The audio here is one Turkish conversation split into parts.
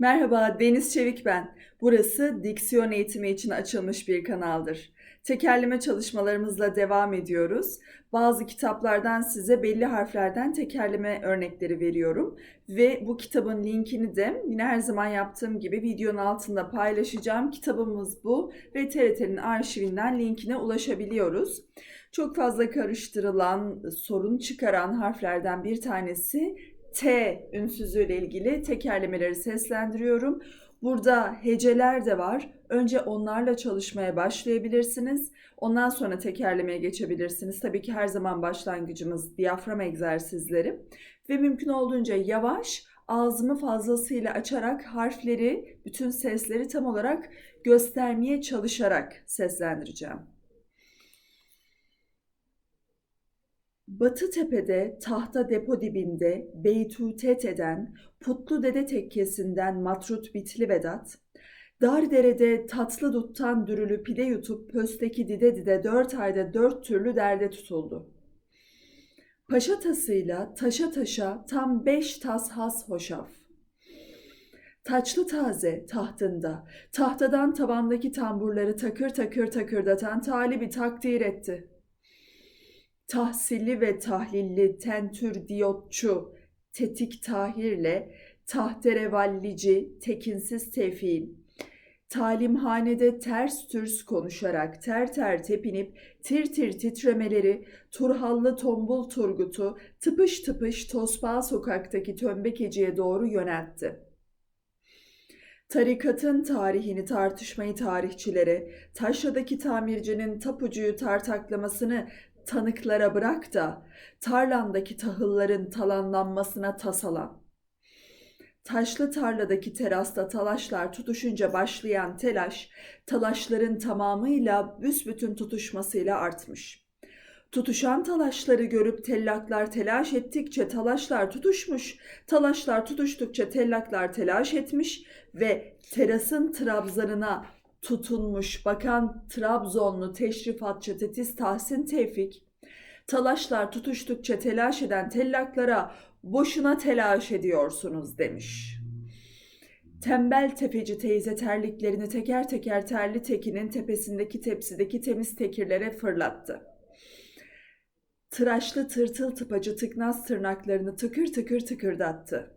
Merhaba, Deniz Çevik ben. Burası diksiyon eğitimi için açılmış bir kanaldır. Tekerleme çalışmalarımızla devam ediyoruz. Bazı kitaplardan size belli harflerden tekerleme örnekleri veriyorum. Ve bu kitabın linkini de yine her zaman yaptığım gibi videonun altında paylaşacağım. Kitabımız bu ve TRT'nin arşivinden linkine ulaşabiliyoruz. Çok fazla karıştırılan, sorun çıkaran harflerden bir tanesi T ünsüzüyle ilgili tekerlemeleri seslendiriyorum. Burada heceler de var. Önce onlarla çalışmaya başlayabilirsiniz. Ondan sonra tekerlemeye geçebilirsiniz. Tabii ki her zaman başlangıcımız diyafram egzersizleri. Ve mümkün olduğunca yavaş, ağzımı fazlasıyla açarak harfleri, bütün sesleri tam olarak göstermeye çalışarak seslendireceğim. Batı tepede tahta depo dibinde beytutet eden putlu dede tekkesinden matrut bitli Vedat, dar derede tatlı duttan dürülü pide yutup pösteki dide dide dört ayda dört türlü derde tutuldu. Paşa tasıyla taşa taşa tam beş tas has hoşaf. Taçlı taze tahtında, tahtadan tabandaki tamburları takır takır takırdatan talibi takdir etti.'' Tahsilli ve tahlilli tentür diyotçu tetik tahirle tahterevallici tekinsiz tevfiil, talimhanede ters türs konuşarak ter ter tepinip tir tir titremeleri Turhallı tombul Turgut'u tıpış tıpış Tosbağa sokaktaki tömbekeciye doğru yöneltti. Tarikatın tarihini tartışmayı tarihçilere, taşradaki tamircinin tapucuyu tartaklamasını tanıklara bırak da tarlandaki tahılların talanlanmasına tasalan. Taşlı tarladaki terasta talaşlar tutuşunca başlayan telaş, talaşların tamamıyla büsbütün tutuşmasıyla artmış. Tutuşan talaşları görüp tellaklar telaş ettikçe talaşlar tutuşmuş, talaşlar tutuştukça tellaklar telaş etmiş ve terasın trabzanına tutunmuş bakan Trabzonlu teşrifatçı Tetiz Tahsin Tevfik, talaşlar tutuştukça telaş eden tellaklara boşuna telaş ediyorsunuz demiş. Tembel tepeci teyze terliklerini teker teker terli tekinin tepesindeki tepsideki temiz tekirlere fırlattı. Tıraşlı tırtıl tıpacı tıknaz tırnaklarını tıkır tıkır tıkırdattı.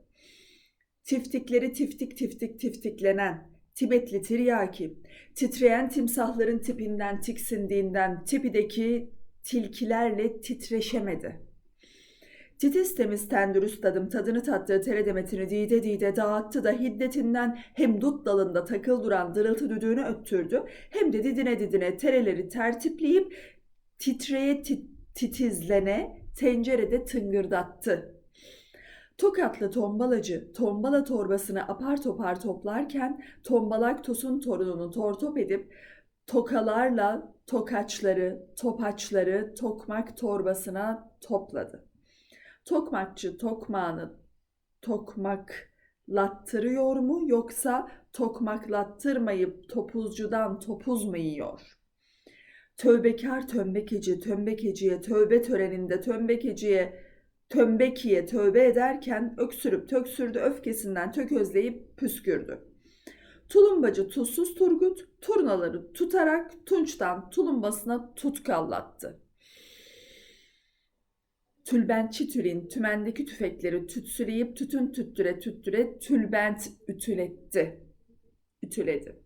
Tiftikleri tiftik tiftik tiftiklenen, Tibetli tiryaki, titreyen timsahların tipinden tiksindiğinden tipideki tilkilerle titreşemedi. Titiz temiz tendürüst tadım tadını tattığı teredemetini dide dide dağıttı da hiddetinden hem dut dalında takıl duran dırıltı düdüğünü öttürdü hem de didine didine tereleri tertipleyip titreye tit titizlene tencerede tıngırdattı. Tokatlı tombalacı tombala torbasını apar topar toplarken tombalak tosun torununu tortop edip tokalarla tokaçları, topaçları tokmak torbasına topladı. Tokmakçı tokmağını tokmaklattırıyor mu yoksa tokmaklattırmayıp topuzcudan topuz mu yiyor? Tövbekar tömbekeci tömbekeciye tövbe töreninde tömbekeciye tömbekiye tövbe ederken öksürüp töksürdü öfkesinden töközleyip püskürdü. Tulumbacı tuzsuz Turgut turnaları tutarak tunçtan tulumbasına tutkallattı. Tülbentçi Tülin tümendeki tüfekleri tütsüleyip tütün tüttüre tüttüre tülbent ütületti. Ütüledi.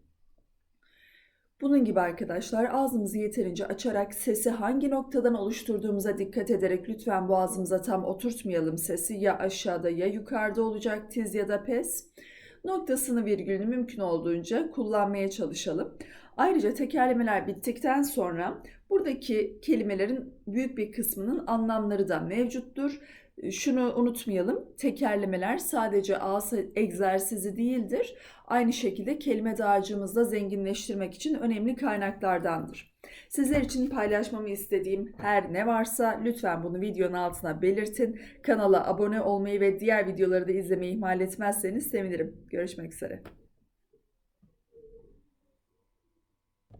Bunun gibi arkadaşlar ağzımızı yeterince açarak sesi hangi noktadan oluşturduğumuza dikkat ederek lütfen boğazımıza tam oturtmayalım sesi. Ya aşağıda ya yukarıda olacak tiz ya da pes. Noktasını virgülünü mümkün olduğunca kullanmaya çalışalım. Ayrıca tekerlemeler bittikten sonra buradaki kelimelerin büyük bir kısmının anlamları da mevcuttur. Şunu unutmayalım, tekerlemeler sadece ağız egzersizi değildir. Aynı şekilde kelime dağarcığımızı da zenginleştirmek için önemli kaynaklardandır. Sizler için paylaşmamı istediğim her ne varsa lütfen bunu videonun altına belirtin. Kanala abone olmayı ve diğer videoları da izlemeyi ihmal etmezseniz sevinirim. Görüşmek üzere.